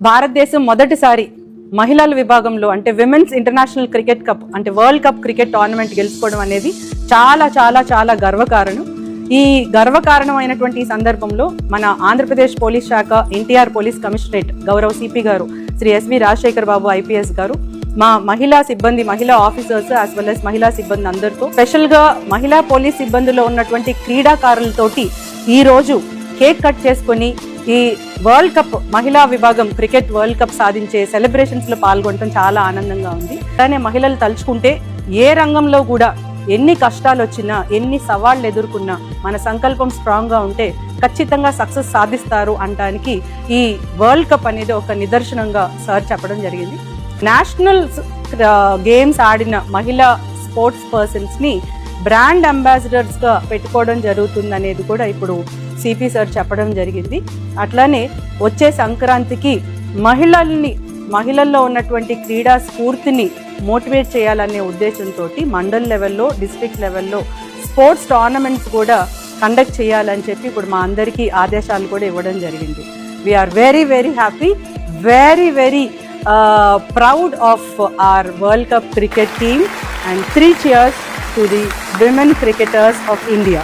భారతదేశం మొదటిసారి మహిళల విభాగంలో అంటే విమెన్స్ ఇంటర్నేషనల్ క్రికెట్ కప్ అంటే వరల్డ్ కప్ క్రికెట్ టోర్నమెంట్ గెలుచుకోవడం అనేది చాలా చాలా చాలా గర్వకారణం. ఈ గర్వకారణమైనటువంటి సందర్భంలో మన ఆంధ్రప్రదేశ్ పోలీస్ శాఖ ఎన్టీఆర్ పోలీస్ కమిషనరేట్ గౌరవ్ సిపి గారు శ్రీ ఎస్వి రాజశేఖర్ బాబు ఐపీఎస్ గారు మా మహిళా సిబ్బంది మహిళా ఆఫీసర్స్ యాజ్ వెల్ అస్ మహిళా సిబ్బంది అందరితో స్పెషల్గా మహిళా పోలీస్ సిబ్బందిలో ఉన్నటువంటి క్రీడాకారులతోటి ఈరోజు కేక్ కట్ చేసుకొని ఈ వరల్డ్ కప్ మహిళా విభాగం క్రికెట్ వరల్డ్ కప్ సాధించే సెలబ్రేషన్స్లో పాల్గొనడం చాలా ఆనందంగా ఉంది. అలానే మహిళలు తలుచుకుంటే ఏ రంగంలో కూడా ఎన్ని కష్టాలు వచ్చినా ఎన్ని సవాళ్ళు ఎదుర్కొన్నా మన సంకల్పం స్ట్రాంగ్గా ఉంటే ఖచ్చితంగా సక్సెస్ సాధిస్తారు అనడానికి ఈ వరల్డ్ కప్ అనేది ఒక నిదర్శనంగా సార్ చెప్పడం జరిగింది. నేషనల్ గేమ్స్ ఆడిన మహిళా స్పోర్ట్స్ పర్సన్స్ని బ్రాండ్ అంబాసిడర్స్గా పెట్టుకోవడం జరుగుతుంది అనేది కూడా ఇప్పుడు సిపి సార్ చెప్పడం జరిగింది. అట్లానే వచ్చే సంక్రాంతికి మహిళల్ని మహిళల్లో ఉన్నటువంటి క్రీడా స్ఫూర్తిని మోటివేట్ చేయాలనే ఉద్దేశంతో మండల్ లెవెల్లో డిస్ట్రిక్ట్ లెవెల్లో స్పోర్ట్స్ టోర్నమెంట్స్ కూడా కండక్ట్ చేయాలని చెప్పి ఇప్పుడు మా అందరికీ ఆదేశాలు కూడా ఇవ్వడం జరిగింది. We are very very happy very very proud of our world cup cricket team and three cheers to the women cricketers of India